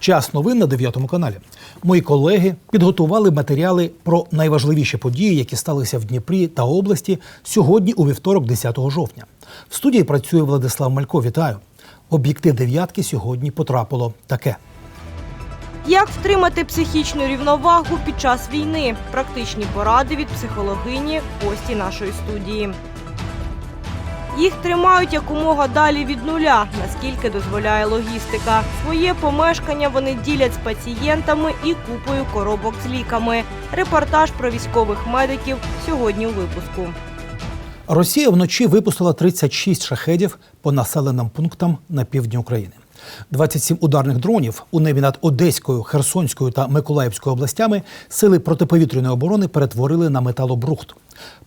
Час новин на 9 каналі. Мої колеги підготували матеріали про найважливіші події, які сталися в Дніпрі та області сьогодні, у вівторок, 10 жовтня. В студії працює Владислав Малько. Вітаю. Об'єктив дев'ятки сьогодні потрапило таке. Як втримати психічну рівновагу під час війни? Практичні поради від психологині гості нашої студії. Їх тримають якомога далі від нуля, наскільки дозволяє логістика. Своє помешкання вони ділять з пацієнтами і купою коробок з ліками. Репортаж про військових медиків сьогодні у випуску. Росія вночі випустила 36 шахедів по населеним пунктам на півдні України. 27 ударних дронів у небі над Одеською, Херсонською та Миколаївською областями сили протиповітряної оборони перетворили на металобрухт.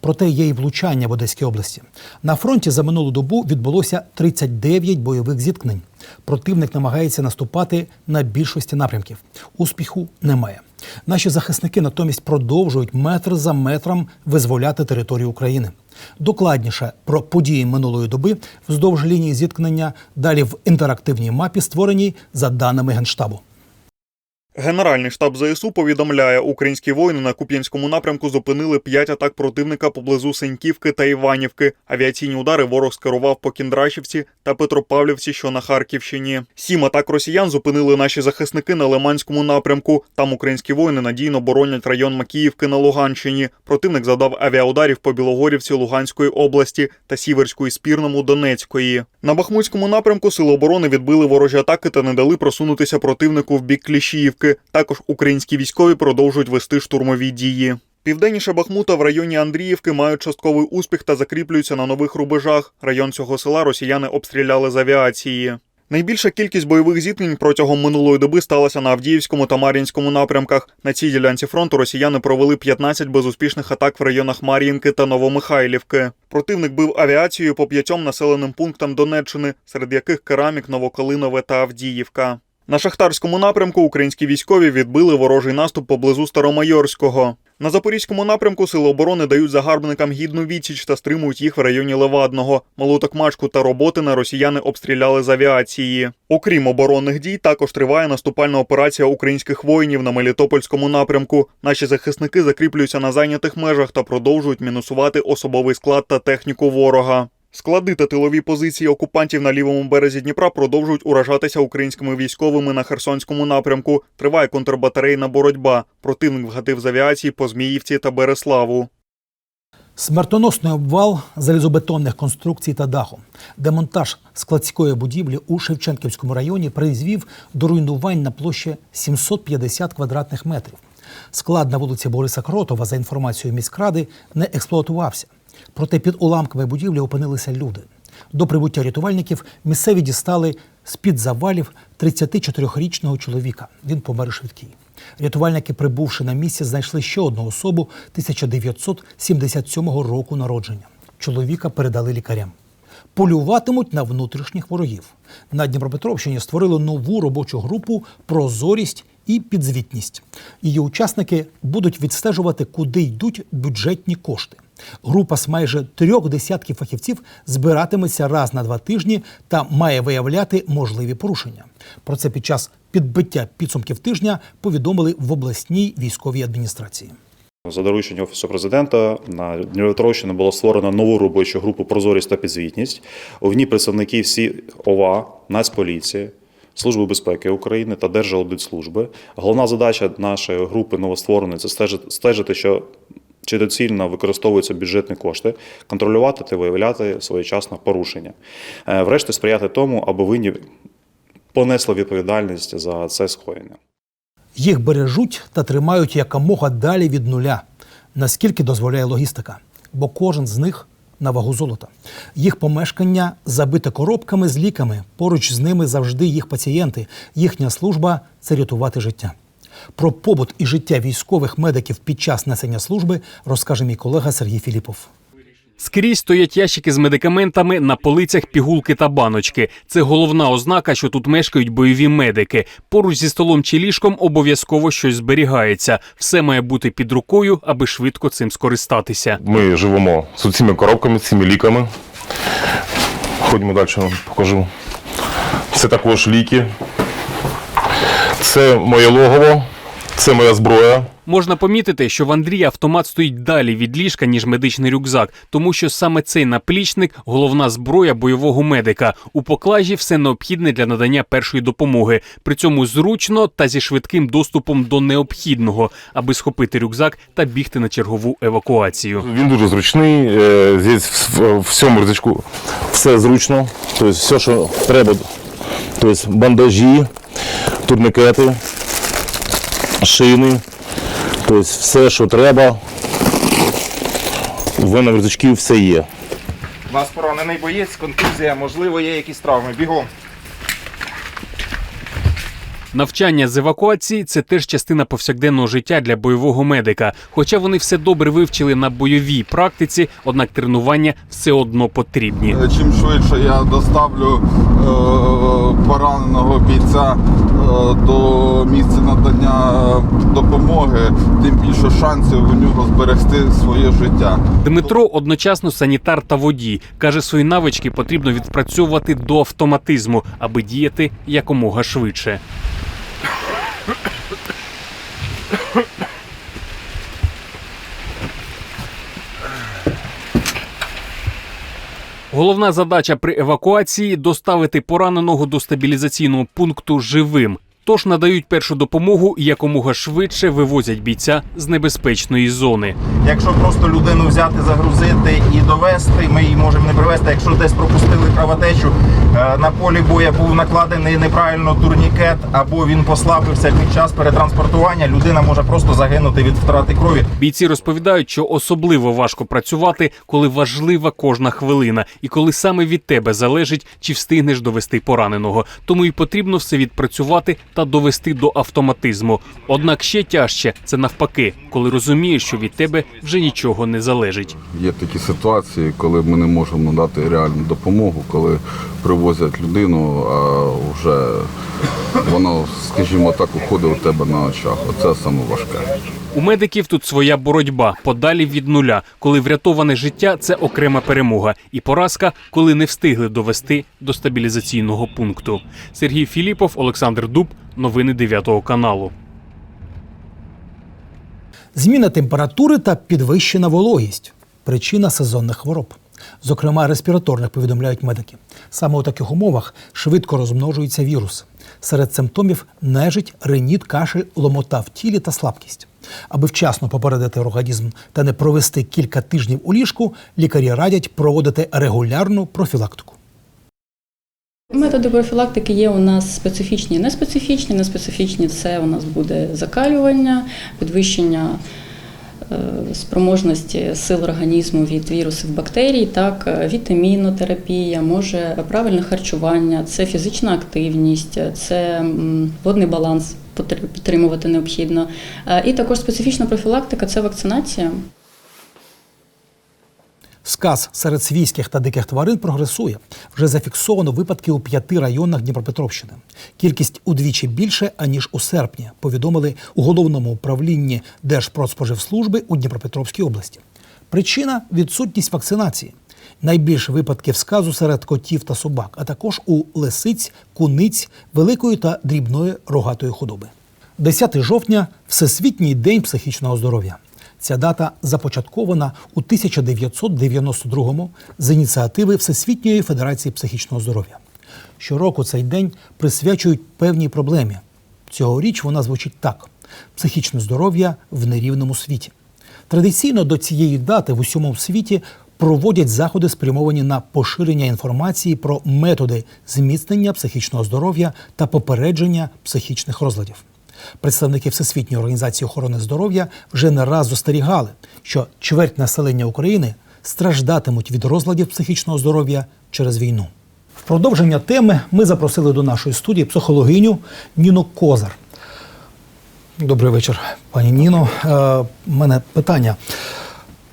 Проте є й влучання в Одеській області. На фронті за минулу добу відбулося 39 бойових зіткнень. Противник намагається наступати на більшості напрямків. Успіху немає. Наші захисники натомість продовжують метр за метром визволяти територію України. Докладніше про події минулої доби вздовж лінії зіткнення далі в інтерактивній мапі, створеній за даними Генштабу. Генеральний штаб ЗСУ повідомляє, українські воїни на Куп'янському напрямку зупинили п'ять атак противника поблизу Сеньківки та Іванівки. Авіаційні удари ворог скерував по Кіндрашівці та Петропавлівці, що на Харківщині. Сім атак росіян зупинили наші захисники на Лиманському напрямку. Там українські воїни надійно боронять район Макіївки на Луганщині. Противник завдав авіаударів по Білогорівці Луганської області та Сіверської Спірному Донецької. На Бахмутському напрямку сили оборони відбили ворожі атаки та не дали просунутися противнику в бік Кліщіївки. Також українські військові продовжують вести штурмові дії. Південніше Бахмута в районі Андріївки мають частковий успіх та закріплюються на нових рубежах. Район цього села росіяни обстріляли з авіації. Найбільша кількість бойових зіткнень протягом минулої доби сталася на Авдіївському та Мар'їнському напрямках. На цій ділянці фронту росіяни провели 15 безуспішних атак в районах Мар'їнки та Новомихайлівки. Противник бив авіацією по п'ятьом населеним пунктам Донеччини, серед яких Керамік, Новокалинове та Авдіївка. На шахтарському напрямку українські військові відбили ворожий наступ поблизу Старомайорського. На запорізькому напрямку сили оборони дають загарбникам гідну відсіч та стримують їх в районі Левадного. Малу Токмачку та Роботина росіяни обстріляли з авіації. Окрім оборонних дій, також триває наступальна операція українських воїнів на Мелітопольському напрямку. Наші захисники закріплюються на зайнятих межах та продовжують мінусувати особовий склад та техніку ворога. Склади та тилові позиції окупантів на лівому березі Дніпра продовжують уражатися українськими військовими на Херсонському напрямку. Триває контрбатарейна боротьба. Противник вгатив з авіації по Зміївці та Береславу. Смертоносний обвал залізобетонних конструкцій та даху. Демонтаж складської будівлі у Шевченківському районі призвів до руйнувань на площі 750 квадратних метрів. Склад на вулиці Бориса Кротова, за інформацією міськради, не експлуатувався. Проте під уламками будівлі опинилися люди. До прибуття рятувальників місцеві дістали з-під завалів 34-річного чоловіка. Він помер швидкий. Рятувальники, прибувши на місці, знайшли ще одну особу 1977 року народження. Чоловіка передали лікарям. Полюватимуть на внутрішніх ворогів. На Дніпропетровщині створили нову робочу групу Прозорість і підзвітність. Її учасники будуть відстежувати, куди йдуть бюджетні кошти. Група з майже трьох десятків фахівців збиратиметься раз на два тижні та має виявляти можливі порушення. Про це під час підбиття підсумків тижня повідомили в обласній військовій адміністрації. За дорученням Офісу президента на Дніпропетровщині було створено нову робочу групу Прозорість та підзвітність. У ній представники всі ОВА, Нацполіції, Служби безпеки України та Держаудитслужби. Головна задача нашої групи новоствореної це стежити, що чи доцільно використовуються бюджетні кошти, контролювати та виявляти своєчасно порушення. Е, Врешті сприяти тому, аби винні понесли відповідальність за це скоєння. Їх бережуть та тримають якомога далі від нуля, наскільки дозволяє логістика, бо кожен з них на вагу золота. Їх помешкання забите коробками з ліками. Поруч з ними завжди їх пацієнти. Їхня служба це рятувати життя. Про побут і життя військових медиків під час несення служби розкаже мій колега Сергій Філіпов. Скрізь стоять ящики з медикаментами на полицях пігулки та баночки. Це головна ознака, що тут мешкають бойові медики. Поруч зі столом чи ліжком обов'язково щось зберігається. Все має бути під рукою, аби швидко цим скористатися. Ми живемо з цими коробками, цими ліками. Ходімо далі, вам покажу. Це також ліки. Це моє логово, це моя зброя. Можна помітити, що в Андрія автомат стоїть далі від ліжка, ніж медичний рюкзак, тому що саме цей наплічник головна зброя бойового медика. У поклажі все необхідне для надання першої допомоги. При цьому зручно та зі швидким доступом до необхідного, аби схопити рюкзак та бігти на чергову евакуацію. Він дуже зручний. е, Здесь в, цьому рюкзачку все зручно. Тобто все, що треба. Тобто бандажі, турникети, шини. Тобто все, що треба. В мене в рюкзачку все є. У нас поранений боєць, контузія, можливо, є якісь травми. Бігом. Навчання з евакуації це теж частина повсякденного життя для бойового медика. Хоча вони все добре вивчили на бойовій практиці, однак тренування все одно потрібні. Е, Чим швидше я доставлю е, пораненого бійця до місця надання е, допомоги, тим більше шансів у нього зберегти своє життя. Дмитро одночасно санітар та водій. Каже, свої навички потрібно відпрацьовувати до автоматизму, аби діяти якомога швидше. Головна задача при евакуації доставити пораненого до стабілізаційного пункту живим. Тож надають першу допомогу і якомога швидше вивозять бійця з небезпечної зони. Якщо просто людину взяти, загрузити і довести, ми її можемо не привезти. Якщо десь пропустили кровотечу, е, на полі боя був накладений неправильно турнікет, або він послабився під час перетранспортування, людина може просто загинути від втрати крові. Бійці розповідають, що особливо важко працювати, коли важлива кожна хвилина, і коли саме від тебе залежить, чи встигнеш довести пораненого. Тому і потрібно все відпрацювати та довести до автоматизму. Однак ще тяжче це навпаки, коли розумієш, що від тебе вже нічого не залежить. Є такі ситуації, коли ми не можемо надати реальну допомогу, коли привозять людину, а вже воно, скажімо так, уходить у тебе на очах. Оце саме важке. У медиків тут своя боротьба подалі від нуля, коли врятоване життя це окрема перемога, і поразка, коли не встигли довести до стабілізаційного пункту. Сергій Філіпов, Олександр Дуб, новини 9 каналу. Зміна температури та підвищена вологість причина сезонних хвороб. Зокрема, респіраторних повідомляють медики. Саме у таких умовах швидко розмножуються віруси. Серед симптомів нежить, реніт, кашель, ломота в тілі та слабкість. Аби вчасно попередити організм та не провести кілька тижнів у ліжку, лікарі радять проводити регулярну профілактику. Методи профілактики є у нас специфічні і неспецифічні. Неспецифічні це у нас буде закалювання, підвищення е, спроможності сил організму від вірусів бактерій, так, вітамінотерапія, може правильне харчування, це фізична активність, це водний баланс підтримувати необхідно. Е, І також специфічна профілактика це вакцинація. Сказ серед свійських та диких тварин прогресує. Вже зафіксовано випадки у п'яти районах Дніпропетровщини. Кількість удвічі більше аніж у серпні. Повідомили у головному управлінні Держпродспоживслужби у Дніпропетровській області. Причина відсутність вакцинації. Найбільше випадків сказу серед котів та собак, а також у лисиць, куниць, великої та дрібної рогатої худоби. 10 жовтня Всесвітній день психічного здоров'я. Ця дата започаткована у 1992-му з ініціативи Всесвітньої Федерації психічного здоров'я. Щороку цей день присвячують певній проблемі. Цьогоріч вона звучить так: психічне здоров'я в нерівному світі. Традиційно до цієї дати в усьому світі проводять заходи, спрямовані на поширення інформації про методи зміцнення психічного здоров'я та попередження психічних розладів. Представники Всесвітньої організації охорони здоров'я вже не раз застерігали, що чверть населення України страждатимуть від розладів психічного здоров'я через війну. В продовження теми ми запросили до нашої студії психологиню Ніну Козар. Добрий вечір, пані Ніно. Е, У мене питання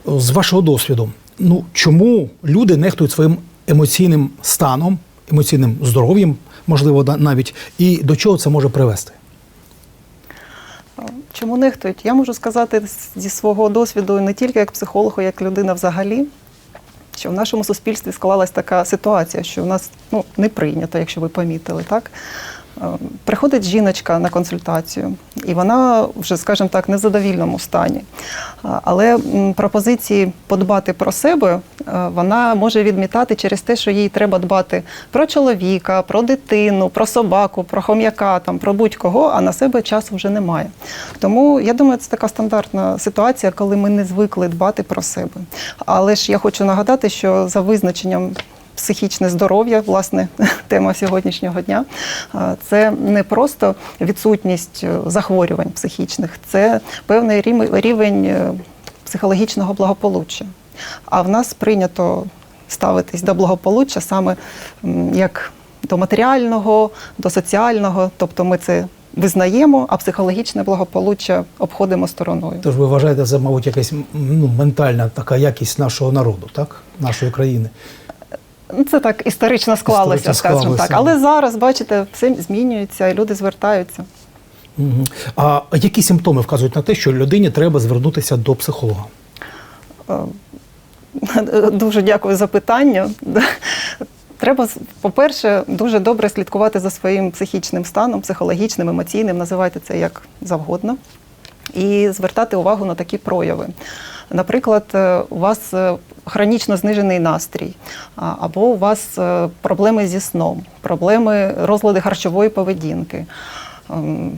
з вашого досвіду. Ну чому люди нехтують своїм емоційним станом, емоційним здоров'ям, можливо, навіть, і до чого це може привести? Чому нехтують? Я можу сказати зі свого досвіду не тільки як психолог, а як людина взагалі, що в нашому суспільстві склалась така ситуація, що в нас ну, не прийнято, якщо ви помітили, так? Приходить жіночка на консультацію, і вона вже, скажімо так, не в задовільному стані. Але пропозиції подбати про себе е, вона може відмітати через те, що їй треба дбати про чоловіка, про дитину, про собаку, про хом'яка, там, про будь-кого, а на себе часу вже немає. Тому я думаю, це така стандартна ситуація, коли ми не звикли дбати про себе. Але ж я хочу нагадати, що за визначенням психічне здоров'я, власне, тема сьогоднішнього дня. Це не просто відсутність е, захворювань психічних, це певний рівень е, психологічного благополуччя. А в нас прийнято ставитись до благополуччя саме як до матеріального, до соціального, тобто ми це визнаємо, а психологічне благополуччя обходимо стороною. Тож ви вважаєте, це, мабуть, якась ну, ментальна така якість нашого народу, так? Нашої країни. Це так історично склалося, Історично скажімо склалося. так. Але зараз, бачите, все змінюється, і люди звертаються. Угу. А які симптоми вказують на те, що людині треба звернутися до психолога? Дуже дякую за питання. Треба, по-перше, дуже добре слідкувати за своїм психічним станом, психологічним, емоційним, називайте це як завгодно, і звертати увагу на такі прояви. Наприклад, е, у вас е, хронічно знижений настрій, або у вас е, проблеми зі сном, проблеми розлади харчової поведінки. Ем,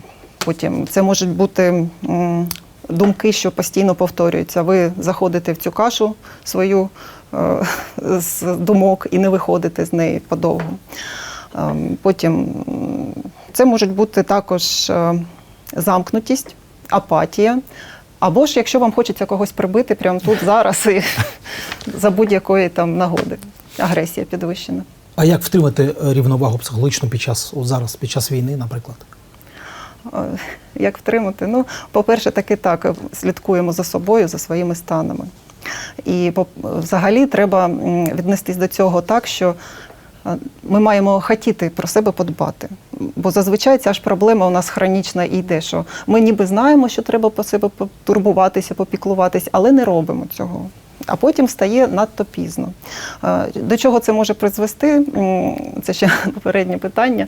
Потім це можуть бути думки, що постійно повторюються. Ви заходите в цю кашу свою е, з думок і не виходите з неї подовго. Ем, Потім це можуть бути також е, замкнутість, апатія. Або ж якщо вам хочеться когось прибити прямо тут зараз і за будь-якої там нагоди. Агресія підвищена. А як втримати е, рівновагу психологічну під час зараз, під час війни, наприклад? Е, Як втримати? Ну, по-перше, таки так, е, слідкуємо за собою, за своїми станами. І взагалі треба віднестись до цього так, що ми маємо хотіти про себе подбати. Бо зазвичай ця ж проблема у нас хронічна і йде, що ми ніби знаємо, що треба про себе потурбуватися, попіклуватись, але не робимо цього. А потім стає надто пізно. До чого це може призвести? Це ще попереднє питання.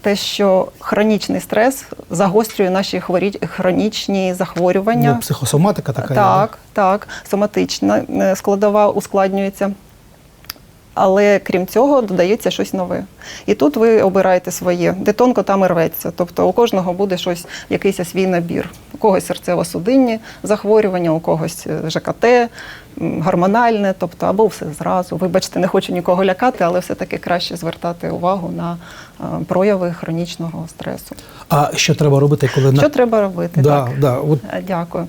Те, що хронічний стрес загострює наші хворі... хронічні захворювання. Ну, психосоматика така. є, Так, так, соматична е, складова ускладнюється. Але крім цього, додається щось нове. І тут ви обираєте своє, де тонко там і рветься. Тобто у кожного буде щось, якийсь свій набір. У когось серцево-судинні захворювання, у когось е, ЖКТ, гормональне, тобто або все зразу. Вибачте, не хочу нікого лякати, але все-таки краще звертати увагу на е, прояви хронічного стресу. А що треба робити, коли на Що треба робити? да, Так. да, от Е, Дякую.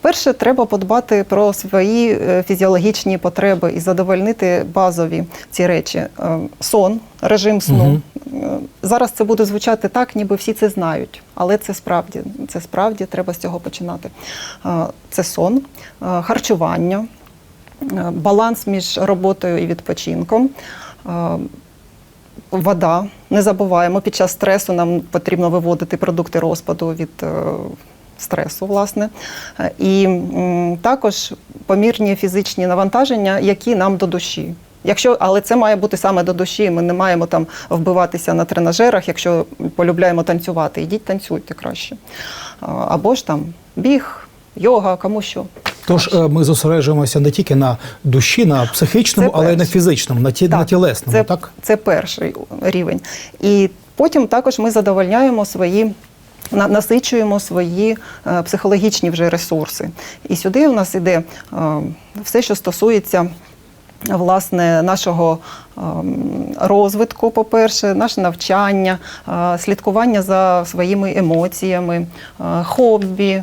Перше, треба подбати про свої е, фізіологічні потреби і задовольнити базові ці речі. Е, Сон, режим сну. Е, Зараз це буде звучати так, ніби всі це знають, але це справді, це справді треба з цього починати. Це сон, харчування, баланс між роботою і відпочинком. Вода. Не забуваємо, під час стресу нам потрібно виводити продукти розпаду від стресу, власне. Е, І також помірні фізичні навантаження, які нам до душі. Якщо, але це має бути саме до душі. Ми не маємо там вбиватися на тренажерах, якщо полюбляємо танцювати. Ідіть танцюйте краще. Або ж там біг, йога, кому що. тож е, ми зосереджуємося не тільки на душі, на психічному, Це але й на фізичному, на, ті, на тілесному, це, так? Це перший рівень. І потім також ми задовольняємо свої. На- Насичуємо свої е, психологічні вже ресурси. І сюди у нас іде е, все, що стосується власне нашого ем, розвитку, по-перше, наше навчання, е, слідкування за своїми емоціями, е, хобі.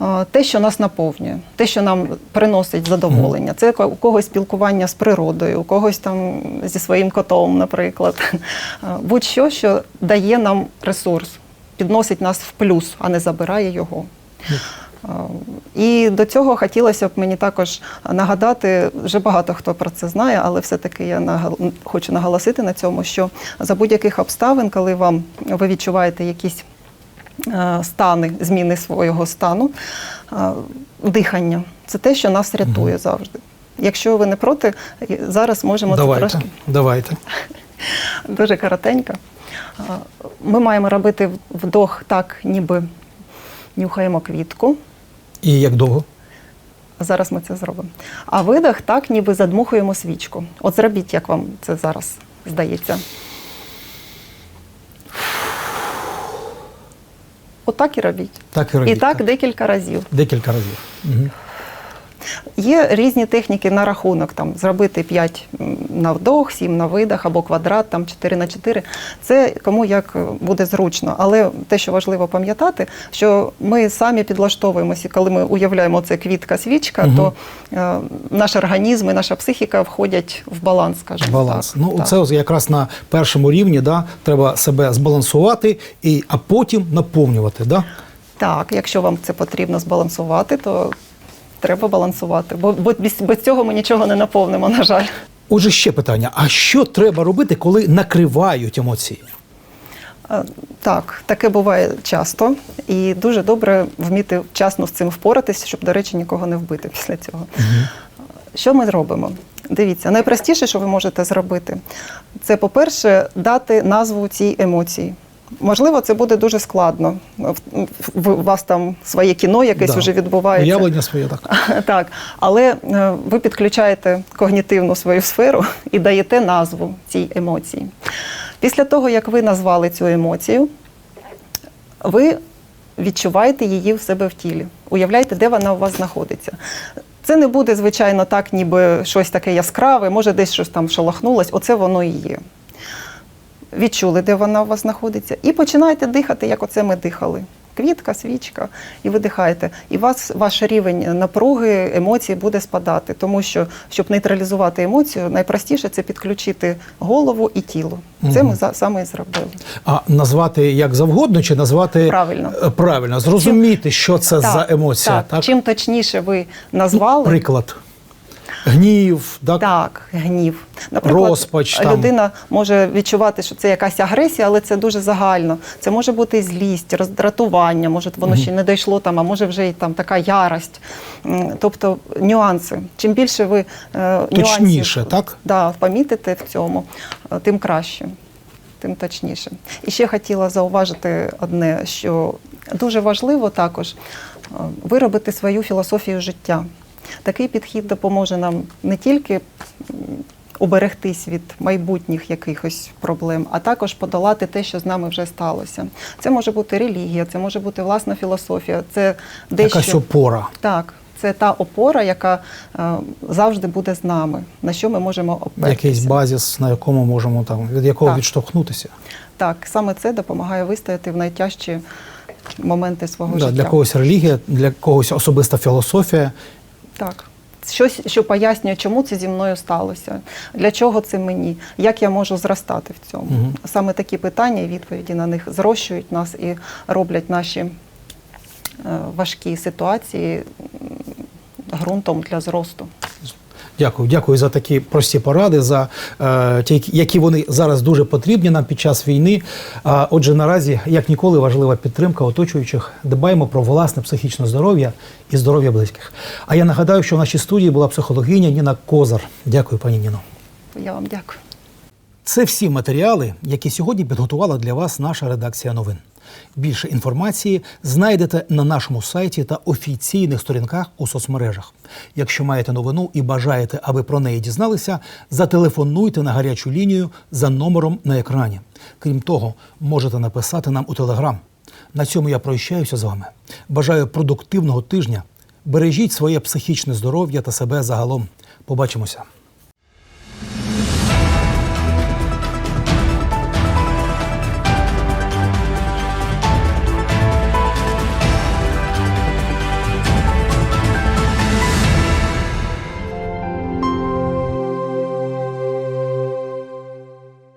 е, Те, що нас наповнює, те, що нам приносить задоволення, це у когось спілкування з природою, у когось там зі своїм котом, наприклад. Е, Будь-що, що дає нам ресурс, підносить нас в плюс, а не забирає його. Е, І до цього хотілося б мені також нагадати, вже багато хто про це знає, але все-таки я нагал- хочу наголосити на цьому, що за будь-яких обставин, коли вам ви відчуваєте якісь е, стани, зміни свого стану, е, дихання це те, що нас рятує завжди. Якщо ви не проти, зараз можемо давайте, це трошки давайте. дуже коротенько. Ми маємо робити вдох так, ніби нюхаємо квітку. І як довго? Зараз ми це зробимо. А видих так, ніби задмухуємо свічку. От зробіть, як вам це зараз здається. Отак і робіть. Так і робіть. І так декілька разів. Декілька разів. Угу. Є різні техніки на рахунок, там зробити 5 на вдох, 7 на видих або квадрат, там 4 на 4. Це кому як буде зручно. Але те, що важливо пам'ятати, що ми самі підлаштовуємося, коли ми уявляємо це квітка свічка, Мгм. то е, наш організм і наша психіка входять в баланс, скажімо Баланс. так. Ну, Так. це якраз на першому рівні, да, треба себе збалансувати, і, а потім наповнювати. Да? Так, якщо вам це потрібно збалансувати, то треба балансувати. Бо, бо без, без цього ми нічого не наповнимо, на жаль. Отже, ще питання: а що треба робити, коли накривають емоції? Так, таке буває часто, і дуже добре вміти вчасно з цим впоратися, щоб, до речі, нікого не вбити після цього. Що ми робимо? Дивіться, найпростіше, що ви можете зробити, це, по-перше, дати назву цій емоції. Можливо, це буде дуже складно. У вас там своє кіно якесь Да. вже відбувається. Уявлення своє так. Так, але е, ви підключаєте когнітивну свою сферу і даєте назву цій емоції. Після того, як ви назвали цю емоцію, ви відчуваєте її в себе в тілі. Уявляєте, де вона у вас знаходиться. Це не буде, звичайно, так, ніби щось таке яскраве, може десь щось там шалахнулось, оце воно і є. Відчули, де вона у вас знаходиться, і починаєте дихати, як оце ми дихали. Квітка, свічка, і ви дихаєте. І вас ваш рівень напруги, емоцій буде спадати. Тому що, щоб нейтралізувати емоцію, найпростіше це підключити голову і тіло. Це ми за- саме і зробили. А назвати як завгодно, чи назвати Правильно. Е, правильно, зрозуміти, що це за емоція. Так. Чим точніше ви назвали, Приклад. Гнів, так? Так, гнів. Розпач там. людина може відчувати, що це якась агресія, але це дуже загально. Це може бути злість, роздратування, може воно ще не дійшло там, а може вже і там така ярость. Тобто нюанси. Чим більше ви е, Точніше, нюансів, так? Да, помітите в цьому, е, тим краще. Тим точніше. І ще хотіла зауважити одне, що дуже важливо також е, виробити свою філософію життя. Такий підхід допоможе нам не тільки м, уберегтись від майбутніх якихось проблем, а також подолати те, що з нами вже сталося. Це може бути релігія, це може бути власна філософія, це дещо Якась опора. так. Це та опора, яка е, завжди буде з нами, на що ми можемо опертися. Якийсь базіс, на якому можемо там, від якого Так. відштовхнутися. Так, саме це допомагає вистояти в найтяжчі моменти свого Да, життя. для когось релігія, для когось особиста філософія. Так. Щось, що пояснює, чому це зі мною сталося, для чого це мені, як я можу зростати в цьому. Угу. Саме такі питання і відповіді на них зрощують нас і роблять наші е, важкі ситуації ґрунтом для зросту. Дякую, дякую за такі прості поради, за е, ті, які вони зараз дуже потрібні нам під час війни. А, отже, наразі, як ніколи, важлива підтримка оточуючих. Дбаємо про власне психічне здоров'я і здоров'я близьких. А я нагадаю, що в нашій студії була психологиня Ніна Козар. Дякую, пані Ніно. Я вам дякую. Це всі матеріали, які сьогодні підготувала для вас наша редакція новин. Більше інформації знайдете на нашому сайті та офіційних сторінках у соцмережах. Якщо маєте новину і бажаєте, аби про неї дізналися, зателефонуйте на гарячу лінію за номером на екрані. Крім того, можете написати нам у телеграм. На цьому я прощаюся з вами. Бажаю продуктивного тижня. Бережіть своє психічне здоров'я та себе загалом. Побачимося.